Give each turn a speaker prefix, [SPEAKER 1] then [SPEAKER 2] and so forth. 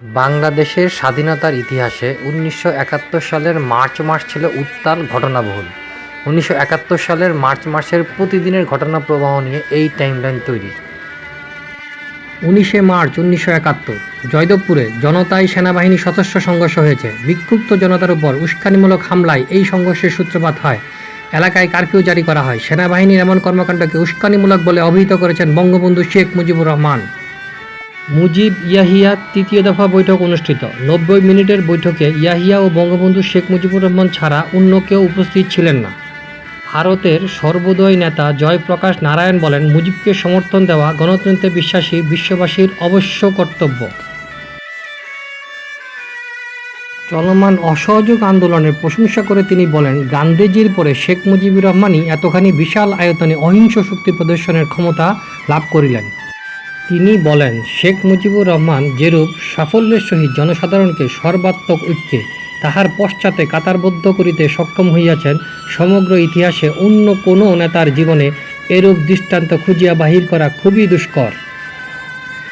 [SPEAKER 1] বাংলাদেশের স্বাধীনতার ইতিহাসে উনিশশো একাত্তর সালের মার্চ মাস ছিল উত্তাল ঘটনাবহুল। উনিশশো একাত্তর সালের মার্চ মাসের প্রতিদিনের ঘটনা প্রবাহ নিয়ে এই টাইমলাইন তৈরি। উনিশে মার্চ উনিশশো একাত্তর, জয়দেবপুরে জনতাই সেনাবাহিনী সদস্য সংঘর্ষ হয়েছে। বিক্ষুব্ধ জনতার উপর উস্কানিমূলক হামলায় এই সংঘর্ষের সূত্রপাত হয়। এলাকায় কারফিউ জারি করা হয়। সেনাবাহিনীর এমন কর্মকাণ্ডকে উস্কানিমূলক বলে অভিহিত করেছেন বঙ্গবন্ধু শেখ মুজিবুর রহমান। মুজিব ইয়াহিয়া তৃতীয় দফা বৈঠক অনুষ্ঠিত। নব্বই মিনিটের বৈঠকে ইয়াহিয়া ও বঙ্গবন্ধু শেখ মুজিবুর রহমান ছাড়া অন্য কেউ উপস্থিত ছিলেন না। ভারতের সর্বোদয় নেতা জয়প্রকাশ নারায়ণ বলেন, মুজিবকে সমর্থন দেওয়া গণতন্ত্রে বিশ্বাসী বিশ্ববাসীর অবশ্য কর্তব্য। চলমান অসহযোগ আন্দোলনের প্রশংসা করে তিনি বলেন, গান্ধীজির পরে শেখ মুজিবুর রহমানই এতখানি বিশাল আয়তনে অহিংস শক্তি প্রদর্শনের ক্ষমতা লাভ করিলেন। তিনি বলেন, শেখ মুজিবুর রহমান যেরূপ সাফল্যের সহিত জনসাধারণকে সর্বাত্মক ঐক্যে তাহার পশ্চাতে কাতারবদ্ধ করিতে সক্ষম হইয়াছেন, সমগ্র ইতিহাসে অন্য কোনো নেতার জীবনে এরূপ দৃষ্টান্ত খুঁজিয়া বাহির করা খুবই দুষ্কর।